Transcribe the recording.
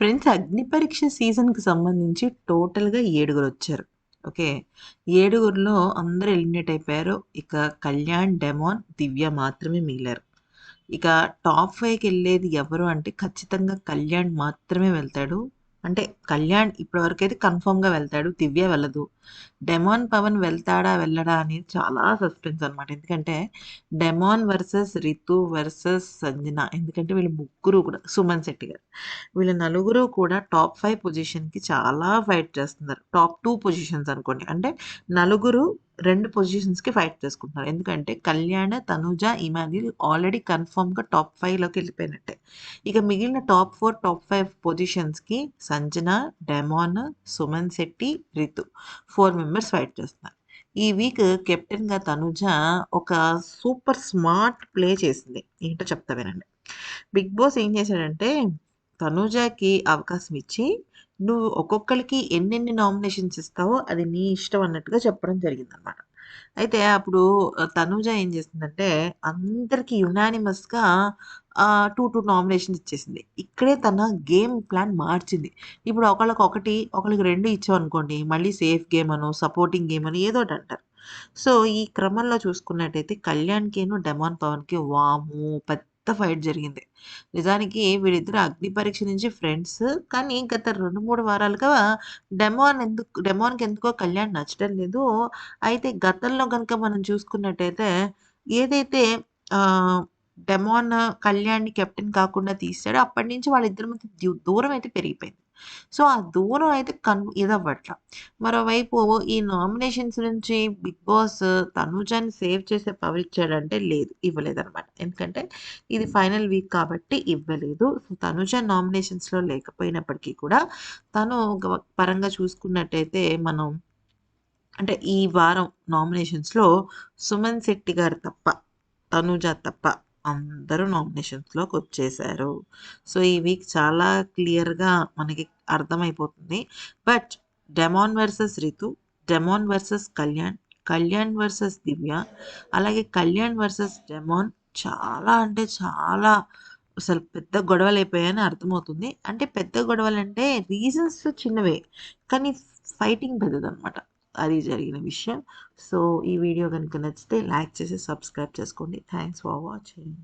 Friends అగ్ని పరీక్ష సీజన్‌కి సంబంధించి టోటల్‌గా ఏడుగురు వచ్చారు ఓకే. ఏడుగురిలో అందరు ఎలిమినేట్ అయిపోయారు. ఇక కళ్యాణ్, డెమాన్, దివ్య మాత్రమే మిగిలారు. ఇక టాప్ 5కెళ్ళేది ఎవరు అంటే ఖచ్చితంగా కళ్యాణ్ మాత్రమే వెళ్తాడు. అంటే కళ్యాణ్ అయితే కన్ఫామ్గా వెళ్తాడు. దివ్య వెళ్ళదు. డెమాన్, పవన్ వెళ్తాడా? వెళ్ళడా? అనేది చాలా సస్పెన్స్ అనమాట. ఎందుకంటే Demon versus Ritu versus Sanjana. ఎందుకంటే వీళ్ళు ముగ్గురు కూడా సుమన్ శెట్టి గారు. వీళ్ళ నలుగురు కూడా టాప్ ఫైవ్ పొజిషన్‌కి చాలా ఫైట్ చేస్తున్నారు. టాప్ టూ పొజిషన్స్ అనుకోండి. అంటే నలుగురు రెండు పొజిషన్స్‌కి ఫైట్ చేసుకుంటున్నారు. ఎందుకంటే కళ్యాణ తనుజ ఇమాన్యుల్ ఆల్రెడీ కన్ఫర్మ్‌గా టాప్ ఫైవ్లోకి వెళ్ళిపోయినట్టే. ఇక మిగిలిన top four top five పొజిషన్స్‌కి Sanjana, Demon, Suman Shetty, Ritu four members fight చేస్తున్నారు. ఈ వీక్ కెప్టెన్‌గా తనుజ ఒక సూపర్ స్మార్ట్ ప్లే చేసింది. ఏంటో చెప్తా వినండి. బిగ్ బాస్ ఏం చేశాడంటే తనుజకి అవకాశం ఇచ్చి నువ్వు ఒక్కొక్కరికి ఎన్నెన్ని నామినేషన్స్ ఇస్తావో అది నీ ఇష్టం అన్నట్టుగా చెప్పడం జరిగిందనమాట. అయితే అప్పుడు ఆహ్, తనూజ ఏం చేసిందంటే అందరికీ యునానిమస్‌గా టూ టూ నామినేషన్స్ ఇచ్చేసింది. ఇక్కడే తన గేమ్ ప్లాన్ మార్చింది. ఇప్పుడు ఒకళ్ళకి ఒకటి, ఒకళ్ళకి 2 ఇచ్చామనుకోండి మళ్ళీ సేఫ్ గేమ్ అను సపోర్టింగ్ గేమ్ అని ఏదోటి అంటారు. సో, ఈ క్రమంలో చూసుకున్నట్టయితే కళ్యాణ్‌కిను, డెమాన్ పవన్‌కి వాము పెద్ద ఫైట్ జరిగింది. నిజానికి వీరిద్దరు అగ్ని పరీక్ష నుంచి ఫ్రెండ్స్. కానీ గత 2, 3 వారాలుగా డెమాన్ ఎందుకు డెమాన్‌కి ఎందుకో కళ్యాణ్ నచ్చడం లేదు. అయితే గతంలో కనుక మనం చూసుకున్నట్టయితే ఏదైతే డెమోన్ కళ్యాణ్‌ని కెప్టెన్ కాకుండా తీసాడు అప్పటి నుంచి వాళ్ళిద్దరి మధ్య దూరం అయితే పెరిగిపోయింది. సో, ఆ దూరం అయితే కన్ ఇదవ్వట్ల. మరోవైపు ఈ నామినేషన్స్ నుంచి బిగ్ బాస్ తనుజాన్ని సేవ్ చేసే పవర్ ఇచ్చాడంటే లేదు. ఇవ్వలేదన్నమాట ఎందుకంటే ఇది ఫైనల్ వీక్ కాబట్టి ఇవ్వలేదు. సో, తనుజ నామినేషన్స్‌లో లేకపోయినప్పటికీ కూడా తను పరంగా చూసుకున్నట్టయితే మనం అంటే ఈ వారం నామినేషన్స్‌లో సుమన్ శెట్టి గారు తప్ప, తనుజ తప్ప అందరూ నామినేషన్స్‌లోకొచ్చేసారు. సో, ఈ వీక్ చాలా క్లియర్‌గా మనకి అర్థమైపోతుంది. But Demon versus Ritu, Demon versus Kalyan, Kalyan versus Divya, అలాగే కళ్యాణ్ వర్సెస్ డెమాన్ చాలా అంటే చాలా అసలు పెద్ద గొడవలు అయిపోయాయని అర్థమవుతుంది. అంటే పెద్ద గొడవలు అంటే రీజన్స్ చిన్నవే. కానీ ఫైటింగ్ పెద్దదనమాట. అది జరిగిన విషయం. సో, ఈ వీడియో కనుక నచ్చితే లైక్ చేసి సబ్స్క్రైబ్ చేసుకోండి. Thanks for watching.